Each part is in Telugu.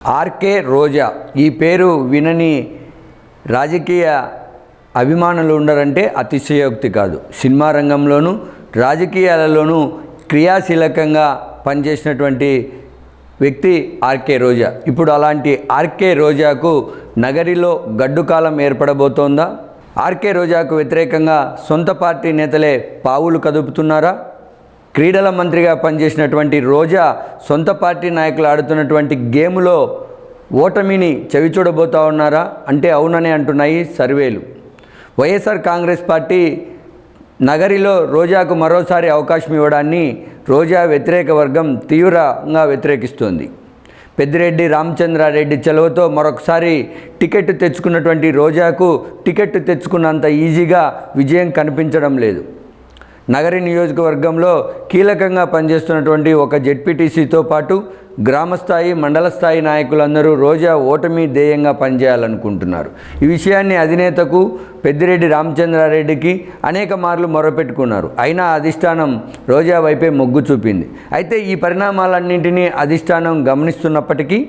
ఆర్కే రోజా. ఈ పేరు వినని రాజకీయ అభిమానులు ఉండరంటే అతిశయోక్తి కాదు. సినిమా రంగంలోనూ రాజకీయాలలోనూ క్రియాశీలకంగా పనిచేసినటువంటి వ్యక్తి ఆర్కే రోజా. ఇప్పుడు అలాంటి ఆర్కే రోజాకు నగరిలో గడ్డుకాలం ఏర్పడబోతోందా? ఆర్కే రోజాకు వ్యతిరేకంగా సొంత పార్టీ నేతలే పావులు కదుపుతున్నారా? క్రీడల మంత్రిగా పనిచేసినటువంటి రోజా సొంత పార్టీ నాయకులు ఆడుతున్నటువంటి గేములో ఓటమిని చవిచూడబోతా ఉన్నారా? అంటే అవుననే అంటున్నాయి సర్వేలు. వైఎస్ఆర్ కాంగ్రెస్ పార్టీ నగరిలో రోజాకు మరోసారి అవకాశం ఇవ్వడాన్ని రోజా వ్యతిరేక వర్గం తీవ్రంగా వ్యతిరేకిస్తోంది. పెద్దిరెడ్డి రామచంద్రారెడ్డి చెలవుతో మరొకసారి టికెట్ తెచ్చుకున్నటువంటి రోజాకు టికెట్ తెచ్చుకున్నంత ఈజీగా విజయం కనిపించడం లేదు. నగరి నియోజకవర్గంలో కీలకంగా పనిచేస్తున్నటువంటి ఒక జెడ్పీటీసీతో పాటు గ్రామస్థాయి మండల స్థాయి నాయకులందరూ రోజా ఓటమి ధ్యేయంగా పనిచేయాలనుకుంటున్నారు. ఈ విషయాన్ని అధినేతకు పెద్దిరెడ్డి రామచంద్రారెడ్డికి అనేక మార్లు మొరపెట్టుకున్నారు. అయినా అధిష్టానం రోజా వైపే మొగ్గు చూపింది. అయితే ఈ పరిణామాలన్నింటినీ అధిష్టానం గమనిస్తున్నప్పటికీ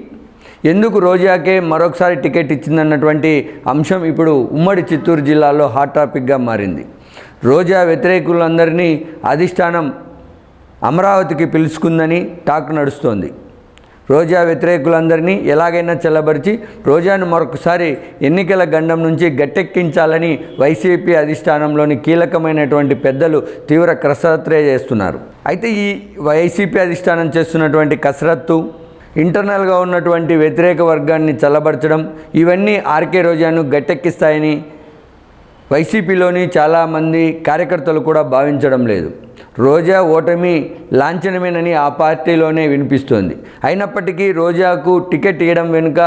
ఎందుకు రోజాకే మరొకసారి టికెట్ ఇచ్చిందన్నటువంటి అంశం ఇప్పుడు ఉమ్మడి చిత్తూరు జిల్లాలో హాట్ టాపిక్గా మారింది. రోజా వ్యతిరేకులందరినీ అధిష్టానం అమరావతికి పిలుచుకుందని టాక్ నడుస్తోంది. రోజా వ్యతిరేకులందరినీ ఎలాగైనా చెల్లబరిచి రోజాను మరొకసారి ఎన్నికల గండం నుంచి గట్టెక్కించాలని వైసీపీ అధిష్టానంలోని కీలకమైనటువంటి పెద్దలు తీవ్ర కసరత్తే చేస్తున్నారు. అయితే ఈ వైసీపీ అధిష్టానం చేస్తున్నటువంటి కసరత్తు ఇంటర్నల్గా ఉన్నటువంటి వ్యతిరేక వర్గాన్ని చల్లబరచడం ఇవన్నీ ఆర్కే రోజాను గట్టెక్కిస్తాయని వైసీపీలోని చాలామంది కార్యకర్తలు కూడా భావించడం లేదు. రోజా ఓటమి లాంఛనమేనని ఆ పార్టీలోనే వినిపిస్తోంది. అయినప్పటికీ రోజాకు టికెట్ ఇవ్వడం వెనుక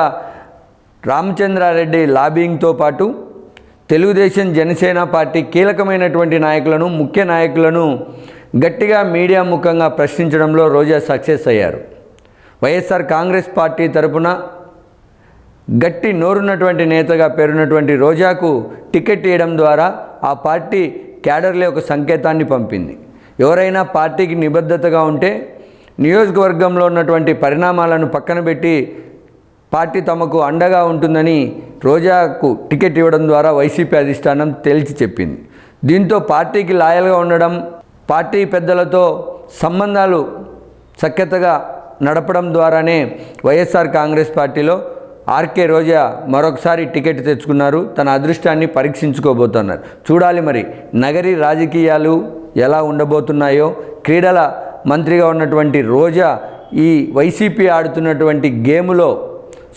రామచంద్రారెడ్డి లాబింగ్తో పాటు తెలుగుదేశం జనసేన పార్టీ కీలకమైనటువంటి నాయకులను ముఖ్య నాయకులను గట్టిగా మీడియా ముఖంగా ప్రశ్నించడంలో రోజా సక్సెస్ అయ్యారు. వైఎస్ఆర్ కాంగ్రెస్ పార్టీ తరపున గట్టి నోరున్నటువంటి నేతగా పేరున్నటువంటి రోజాకు టికెట్ ఇవ్వడం ద్వారా ఆ పార్టీ క్యాడర్లే ఒక సంకేతాన్ని పంపింది. ఎవరైనా పార్టీకి నిబద్ధతగా ఉంటే నియోజకవర్గంలో ఉన్నటువంటి పరిణామాలను పక్కన పెట్టి పార్టీ తమకు అండగా ఉంటుందని రోజాకు టికెట్ ఇవ్వడం ద్వారా వైసీపీ అధిష్టానం తేల్చి చెప్పింది. దీంతో పార్టీకి లాయల్గా ఉండడం పార్టీ పెద్దలతో సంబంధాలు సఖ్యతగా నడపడం ద్వారానే వైఎస్ఆర్ కాంగ్రెస్ పార్టీలో ఆర్కే రోజా మరొకసారి టికెట్ తెచ్చుకున్నారు. తన అదృష్టాన్ని పరీక్షించుకోబోతున్నారు. చూడాలి మరి నగరి రాజకీయాలు ఎలా ఉండబోతున్నాయో క్రీడల మంత్రిగా ఉన్నటువంటి రోజా ఈ వైసీపీ ఆడుతున్నటువంటి గేములో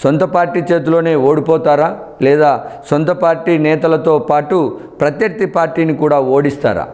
సొంత పార్టీ చేతిలోనే ఓడిపోతారా? లేదా సొంత పార్టీ నేతలతో పాటు ప్రత్యర్థి పార్టీని కూడా ఓడిస్తారా?